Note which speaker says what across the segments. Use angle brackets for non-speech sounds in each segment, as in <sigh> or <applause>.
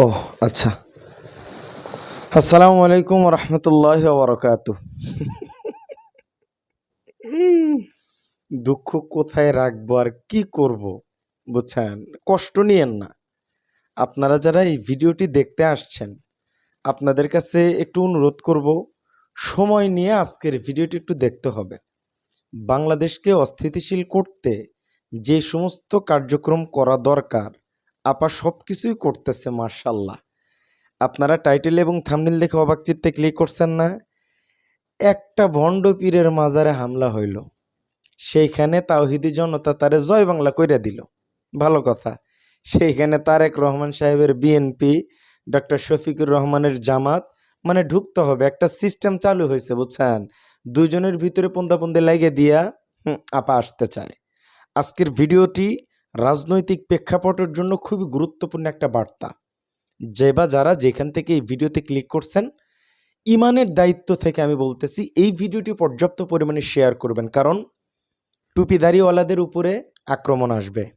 Speaker 1: ও আচ্ছা। আসসালামু আলাইকুম রহমতুল্লাহ বরকাত দুঃখ কোথায় রাখব আর কি করব, বুঝছেন? কষ্ট নিয়েন না। আপনারা যারা এই ভিডিওটি দেখতে আসছেন, আপনাদের কাছে একটু অনুরোধ করব, সময় নিয়ে আজকের ভিডিওটি একটু দেখতে হবে। বাংলাদেশকে অস্থিতিশীল করতে যে সমস্ত কার্যক্রম করা দরকার আপা সব কিছুই করতেছে মার্শাল্লাহ আপনারা টাইটেল এবং থামনিল দেখে অবাক চিত্তে ক্লিক করছেন না? একটা ভণ্ড পীরের মাজারে হামলা হইল। সেইখানে তাওহিদি জনতা তারে জয় বাংলা কইরা দিল। ভালো কথা। সেইখানে তারেক রহমান সাহেবের বিএনপি ডক্টর শফিকুর রহমানের জামাত মানে ঢুকতে হবে। একটা সিস্টেম চালু হয়েছে, বুঝছেন? দুজনের ভিতরে পন্দাপন্দে লাগে দিয়া আপা আসতে চায়। আজকের ভিডিওটি রাজনৈতিক প্রেক্ষাপটের জন্য খুবই গুরুত্বপূর্ণ একটা বার্তা। যে বা যারা যেখান থেকে এই ভিডিওতে ক্লিক করছেন, ইমানের দায়িত্ব থেকে আমি বলতেছি, এই ভিডিওটি পর্যাপ্ত পরিমাণে শেয়ার করবেন। কারণ টুপিদারিওয়ালাদের উপরে আক্রমণ আসবে।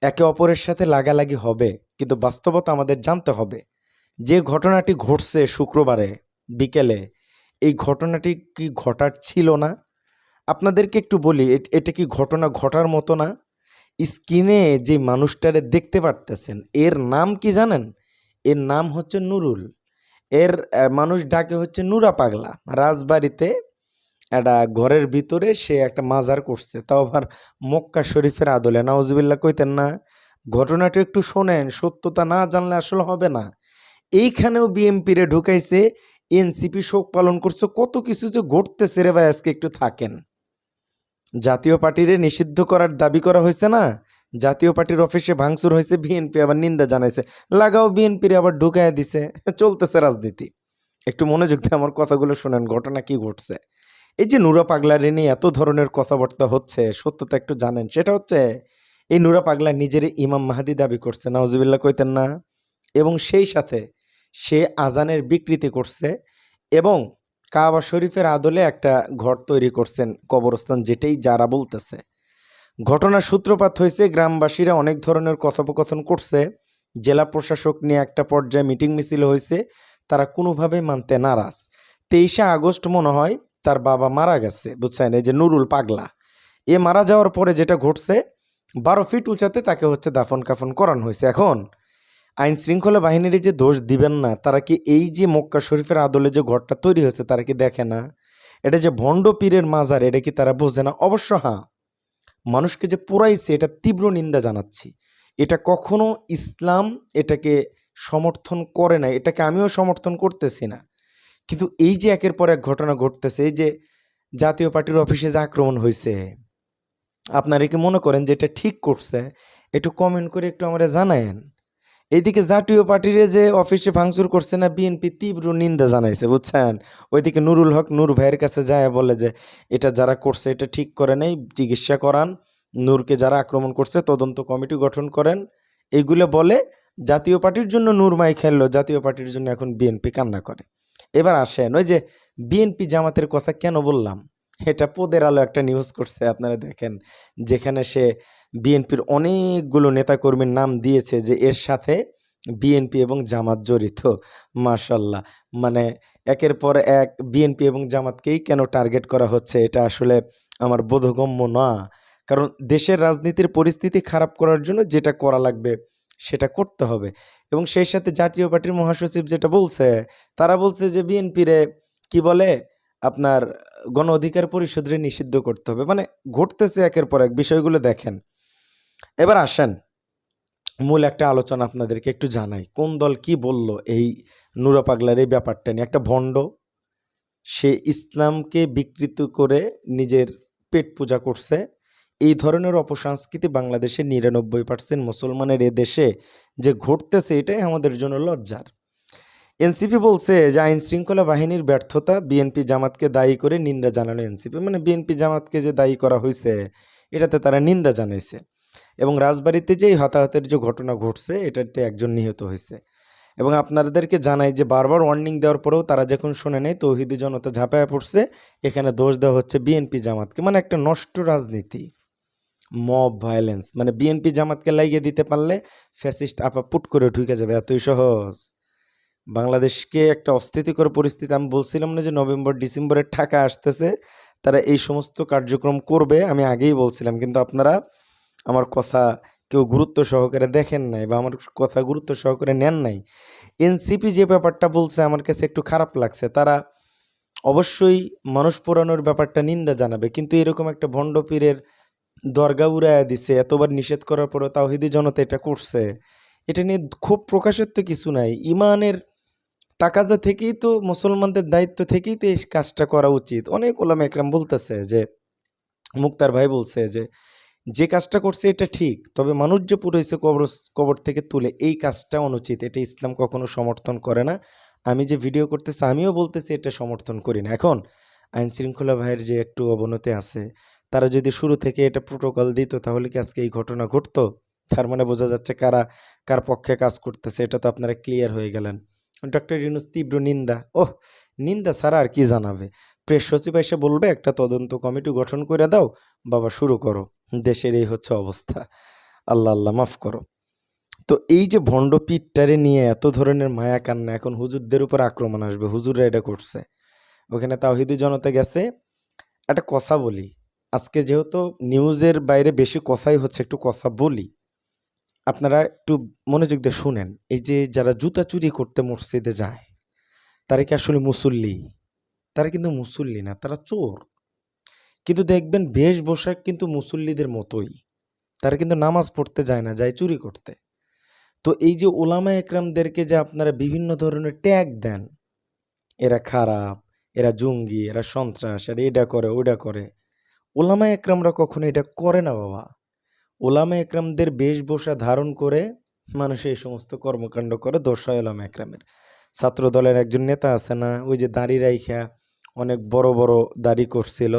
Speaker 1: একে অপরের সাথে লাগালাগি হবে, কিন্তু বাস্তবতা আমাদের জানতে হবে। যে ঘটনাটি ঘটছে শুক্রবারে বিকেলে, এই ঘটনাটি কি ঘটার ছিল না? আপনাদেরকে একটু বলি এট- কি ঘটনা ঘটার মতো না? স্ক্রিনে যে মানুষটারে দেখতে পারতেছেন, এর নাম কি জানেন? এর নাম হচ্ছে নুরুল। এর মানুষ ডাকে হচ্ছে নুরা পাগলা। রাজবাড়িতে একটা ঘরের ভিতরে সে একটা মাজার করছে। তাও আবার মক্কা শরীফের আদলে। নাউজুবিল্লাহ, কইতেন না, ঘটনাটা একটু শোনেন, সত্যতা না জানলে আসলে হবে না। এইখানেও বিএমপি রে ঢুকাইছে, এনসিপি শোক পালন করছে, কত কিছু যে ঘটতেছে রে ভাই, আজকে একটু থাকেন। জাতীয় পার্টিরে নিষিদ্ধ করার দাবি করা হয়েছে না? জাতীয় পার্টির অফিসে ভাঙচুর হয়েছে, বিএনপি আবার নিন্দা জানাইছে। লাগাও, বিএনপির আবার ঢুকায় দিছে। চলতেছে রাজনীতি। একটু মনোযোগ দিয়ে আমার কথাগুলো শোনেন, ঘটনা কি ঘটছে? এই যে নুরা পাগলারে নিয়ে এত ধরনের কথাবার্তা হচ্ছে, সত্যতা একটু জানেন। সেটা হচ্ছে, এই নুরা পাগলা নিজের ইমাম মাহাদি দাবি করছে, নাউজুবিল্লাহ কইতেন না। এবং সেই সাথে সে আজানের বিকৃতি করছে এবং কাবা শরীফের আদলে একটা ঘর তৈরি করছেন কবরস্থান যেটাই যারা বলতেছে। ঘটনার সূত্রপাত হয়েছে, গ্রামবাসীরা অনেক ধরনের কথোপকথন করছে। জেলা প্রশাসক নিয়ে একটা পর্যায়ে মিটিং মিছিল হয়েছে, তারা কোনোভাবে মানতে নারাজ। তেইশে আগস্ট মনে হয় তার বাবা মারা গেছে, বুঝছেন? এই যে নুরুল পাগলা। এ মারা যাওয়ার পরে যেটা ঘটছে, বারো ফিট উঁচাতে তাকে হচ্ছে দাফন কাফন করানো হয়েছে। এখন আইন শৃঙ্খলা বাহিনীর যে দোষ দিবেন না, তারা কি এই যে মক্কা শরীফের আদলে যে ঘরটা তৈরি হয়েছে তারা কি দেখে না? এটা যে ভণ্ড পীরের মাজার, এটা কি তারা বোঝে না? অবশ্য হ্যাঁ। মানুষকে যে পোড়াইছে এটা তীব্র নিন্দা জানাচ্ছি। এটা কখনো ইসলাম এটাকে সমর্থন করে না এটাকে আমিও সমর্থন করতেছি না। কিন্তু এই যে একের পর এক ঘটনা ঘটতেছে, এই যে জাতীয় পার্টির অফিসে যে আক্রমণ হয়েছে আপনারা কি মনে করেন যে এটা ঠিক করছে? একটু কমেন্ট করে একটু আমরা জানায়েন। এইদিকে জাতীয় পার্টির যে অফিসে ভাঙচুর করছে না, বিএনপি তীব্র নিন্দা জানাইছে, বুঝছেন? ওইদিকে নুরুল হক, নূর ভাইয়ের কাছে যায় বলে যে, এটা যারা করছে, এটা ঠিক করে নেই, চিকিৎসা করান। নূরকে যারা আক্রমণ করছে, তদন্ত কমিটি গঠন করেন। এইগুলো বলে, জাতীয় পার্টির জন্য নূর মাই খেললো, জাতীয় পার্টির জন্য এখন বিএনপি কান্না করে। এবার আসেন, ওই যে বিএনপি জামাতের কথা কেন বললাম? এটা পোদের আলো একটা নিউজ করছে, আপনারা দেখেন, যেখানে সে বিএনপির অনেকগুলো নেতাকর্মীর নাম দিয়েছে যে এর সাথে বিএনপি এবং জামাত জড়িত, মাশাল্লাহ। মানে একের পর এক বিএনপি এবং জামাতকেই কেন টার্গেট করা হচ্ছে এটা আসলে আমার বোধগম্য না। কারণ দেশের রাজনীতির পরিস্থিতি খারাপ করার জন্য যেটা করা লাগবে সেটা করতে হবে। এবং সেই সাথে জাতীয় পার্টির মহাসচিব যেটা বলছে, তারা বলছে যে বিএনপিরে কি বলে? আপনার গণ অধিকার পরিষদরে নিষিদ্ধ করতে হবে। মানে ঘটতেছে একের পর এক, বিষয়গুলো দেখেন। এবার আসেন, মূল একটা আলোচনা আপনাদেরকে একটু জানাই। কোন দল কি বলল এই নুরা পাগলার এই ব্যাপারটা নিয়ে? একটা ভণ্ড, সে ইসলামকে বিকৃত করে নিজের পেট পূজা করছে। এই ধরনের অপসংস্কৃতি বাংলাদেশের নিরানব্বই পার্সেন্ট মুসলমানের এ দেশে যে ঘটতেছে, এটাই আমাদের জন্য লজ্জার। এনসিপি বলছে যে আইন শৃঙ্খলা বাহিনীর ব্যর্থতা বিএনপি জামাতকে দায়ী করে নিন্দা জানানো এনসিপি। মানে বিএনপি জামাতকে যে দায়ী করা হয়েছে এটাতে তারা নিন্দা জানাইছে। এবং রাজবাড়িতে যে এই হতাহতের যে ঘটনা ঘটছে, এটাতে একজন নিহত হয়েছে। এবং আপনাদেরকে জানাই যে বারবার ওয়ার্নিং দেওয়ার পরেও তারা যখন শুনে নেই তৌহিদি জনতা ঝাঁপায় পড়ছে। এখানে দোষ দেওয়া হচ্ছে বিএনপি জামাতকে। মানে একটা নষ্ট রাজনীতি। মব ভায়োলেন্স মানে বিএনপি জামাতকে লাগিয়ে দিতে পারলে ফ্যাসিস্ট আপা পুট করে ঢুকে যাবে। এতই সহজ। বাংলাদেশকে একটা অস্থিতিকর পরিস্থিতি, আমি বলছিলাম না যে নভেম্বর, ডিসেম্বরে ঠাকা আসতেছে। তারা এই সমস্ত কার্যক্রম করবে, আমি আগেই বলছিলাম। কিন্তু আপনারা আমার কথা কেউ গুরুত্ব সহকারে দেখেন নাই বা আমার কথা গুরুত্ব সহকারে নেন নাই, এনসিপি যে ব্যাপারটা বলছে আমার কাছে একটু খারাপ লাগছে। তারা অবশ্যই মানুষ পোড়ানোর ব্যাপারটা নিন্দা জানাবে, কিন্তু এরকম একটা ভণ্ড পীরের দরগা উড়াইয়া দিছে, এতবার নিষেধ করার পরও তাওহিদি জনতা এটা করছে, এটা নিয়ে খুব প্রকাশের তো কিছু নাই। ইমানের তাকাজা থেকেই তো, মুসলমানদের দায়িত্ব থেকেই তো এই কাজটা করা উচিত। অনেক ওলামা একরাম বলতেছে যে, মুক্তার ভাই বলছে যে যে কাজটা করছে এটা ঠিক, তবে মানুষ যে পুরোইছে কবর কবর থেকে তুলে, এই কাজটা অনুচিত, এটা ইসলাম কখনো সমর্থন করে না। আমি যে ভিডিও করতেছি, আমিও বলতেছি এটা সমর্থন করি না। এখন আইন শৃঙ্খলা ভাইয়ের যে একটু অবনতি আছে, তারা যদি শুরু থেকে এটা প্রোটোকল দিত, তাহলে কি আজকে এই ঘটনা ঘটতো? তার মানে বোঝা যাচ্ছে কারা, কার পক্ষে কাজ করতেছে, এটা তো আপনারা ক্লিয়ার হয়ে গেলেন। ডক্টর ইউনুস তীব্র নিন্দা, ওহ, নিন্দা ছাড়া আর কি জানাবে? প্রেস সচিব এসে বলবে, একটা তদন্ত কমিটি গঠন করে দাও, বাবা শুরু করো। দেশের এই হচ্ছে অবস্থা। আল্লাহ আল্লাহ মাফ করো। তো এই যে ভণ্ড পিঠটারে নিয়ে এত ধরনের মায়া কান্না, এখন হুজুরদের উপর আক্রমণ আসবে, হুজুররা এটা করছে। ওখানে তাওহিদি জনতা গেছে। একটা কথা বলি, আজকে যেহেতু নিউজের বাইরে বেশি কথাই হচ্ছে, একটু কথা বলি। আপনারা একটু মনোযোগ দিয়ে শুনেন, এই যে যারা জুতা চুরি করতে মসজিদে যায়, তারা কি আসলে মুসল্লি? তারা কিন্তু মুসল্লি না, তারা চোর। কিন্তু দেখবেন বেশ বেশভূষা কিন্তু মুসল্লিদের মতোই। তারা কিন্তু নামাজ পড়তে যায় না, যায় চুরি করতে। তো এই যে ওলামা একরামদেরকে যে আপনারা বিভিন্ন ধরনের ট্যাগ দেন, এরা খারাপ, এরা জঙ্গি, এরা সন্ত্রাস, এরা এটা করে ওটা করে, ওলামা একরামরা কখনো এটা করে না বাবা। ওলামা একরামদের বেশভূষা ধারণ করে মানুষ এই সমস্ত কর্মকাণ্ড করে দোষ ওলামা একরামের। ছাত্র দলের একজন নেতা আছে না, ওই যে দাড়ি রাইখা অনেক বড় বড় দাড়ি করছিল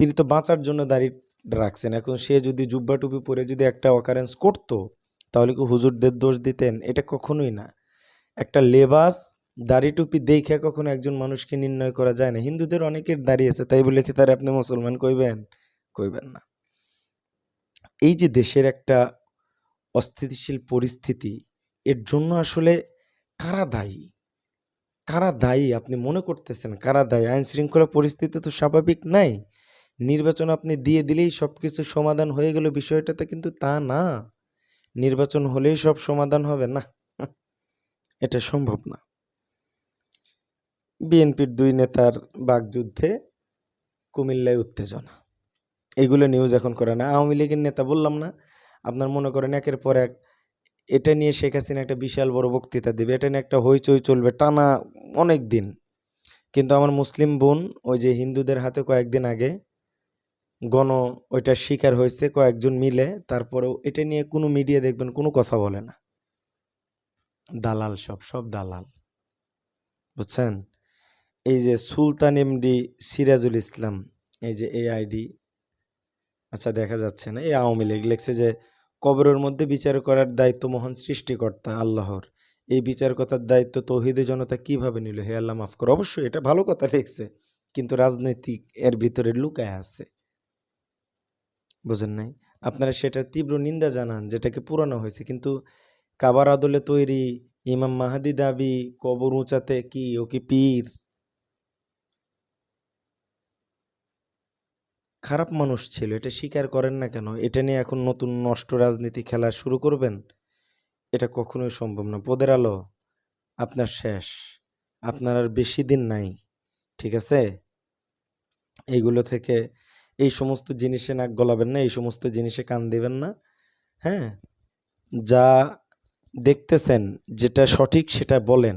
Speaker 1: তিনি তো বাঁচার জন্য দাড়ি রাখছেন। এখন সে যদি জুব্বা টুপি পরে যদি একটা অকারেন্স করতো, তাহলে কি হুজুরদের দোষ দিতেন? এটা কখনোই না। একটা লেবাস, দাড়ি টুপি দেখে কখনো একজন মানুষকে নির্ণয় করা যায় না। হিন্দুদের অনেকের দাড়ি আছে, তাই বলে কি তারা আপনি মুসলমান কইবেন? কইবেন না। এই যে দেশের একটা অস্থিতিশীল পরিস্থিতি, এর জন্য আসলে কারা দায়ী? কারা দায়ী আপনি মনে করতেছেন কারা দায়ী? আইন শৃঙ্খলা পরিস্থিতি তো স্বাভাবিক নাই। নির্বাচন আপনি দিয়ে দিলেই সব কিছু সমাধান হয়ে গেল বিষয়টাতে কিন্তু তা না। নির্বাচন হলেই সব সমাধান হবে না। <laughs> এটা সম্ভব না। বিএনপির দুই নেতার বাগযুদ্ধে কুমিল্লায় উত্তেজনা। এগুলো নিউজ এখন করে না। আওয়ামী লীগের নেতা বললাম না, আপনার মনে করেন একের পর এক এটা নিয়ে শেখ হাসিনা একটা বিশাল বড় বক্তৃতা দেবে। এটা নিয়ে একটা হইচই চলবে টানা অনেক দিন। কিন্তু আমার মুসলিম বোন, ওই যে হিন্দুদের হাতে কয়েকদিন আগে গণ ওইটার শিকার হয়েছে কয়েকজন মিলে, তারপরেও এটা নিয়ে কোনো মিডিয়া দেখবেন, কোনো কথা বলে না। দালাল সব সব দালাল। বুঝছেন? এই যে সুলতান এমডি সিরাজুল ইসলাম, এই যে এই আইডি আচ্ছা দেখা যাচ্ছে না। এই আওয়ামী লীগ লিখছে যে, কবরের মধ্যে বিচার করার দায়িত্ব মহান সৃষ্টিকর্তা আল্লাহর। এই বিচার কথার দায়িত্ব তৌহিদি জনতা কীভাবে নিল? হে আল্লাহ, মাফ করো। অবশ্যই এটা ভালো কথা লিখছে, কিন্তু রাজনৈতিক এর ভিতরে লুকায় আছে। বুঝেন নাই? আপনারা সেটা তীব্র নিন্দা জানান যেটাকে পুরানো হয়েছে। কিন্তু কাবার আদলে তৈরি ইমাম মাহাদি দাবি কবর উঁচাতে কি ও কি পীর? খারাপ মানুষ ছিল এটা স্বীকার করেন না কেন? এটা নিয়ে এখন নতুন নষ্ট রাজনীতি খেলা শুরু করবেন? এটা কখনোই সম্ভব না। পদের আলো আপনার শেষ। আপনার আর বেশি দিন নাই ঠিক আছে? এইগুলো থেকে এই সমস্ত জিনিসে নাক গলাবেন না, এই সমস্ত জিনিসে কান দেবেন না। হ্যাঁ? যা দেখতেছেন, যেটা সঠিক সেটা বলেন।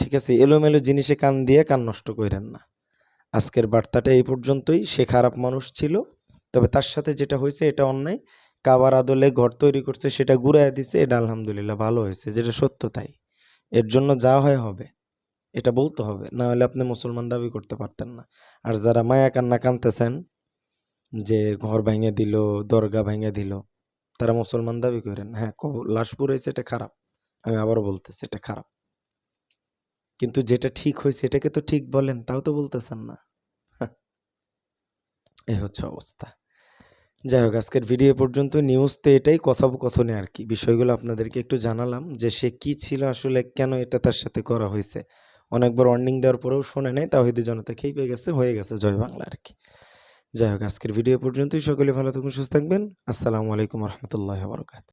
Speaker 1: ঠিক আছে? এলোমেলো জিনিসে কান দিয়ে কান নষ্ট করেন না। আজকের বার্তাটা এই পর্যন্তই। সে খারাপ মানুষ ছিল, তবে তার সাথে যেটা হয়েছে এটা অন্যায়। কাবার আদলে ঘর তৈরি করছে, সেটা ঘুরাইয়া দিছে, এটা আলহামদুলিল্লাহ ভালো হয়েছে, যেটা সত্য তাই। এর জন্য যা হয় হবে, এটা বলতে হবে। না হলে আপনি মুসলমান দাবি করতে পারতেন না। আর যারা মায়া কান্না কানতেছেন যে ঘর ভেঙে দিল, দরগা ভেঙে দিল, তারা মুসলমান দাবি করেন হ্যাঁ লাশপুর হয়েছে এটা খারাপ, আমি আবারও বলতেছি, এটা খারাপ। কিন্তু যেটা ঠিক হয়েছে, এটাকে তো ঠিক বলেন, তাও তো বলতেছেন না। <laughs> এই হচ্ছে অবস্থা। যাই হোক, আজকের ভিডিও পর্যন্ত নিউজ তো এটাই কথোপকথনে আর কি। বিষয়গুলো আপনাদেরকে একটু জানালাম, যে সে কি ছিল, আসলে কেন এটা তার সাথে করা হয়েছে। অনেকবার ওয়ার্নিং দেওয়ার পরেও শোনে নাই তাহিদি জনতা খেয়ে পেয়ে গেছে, হয়ে গেছে জয় বাংলা আর কি। যাই হোক আজকের ভিডিও পর্যন্তই। সকলে ভালো থাকুন সুস্থ থাকবেন। আসসালামু আলাইকুম রহমতুল্লাহ বরকাত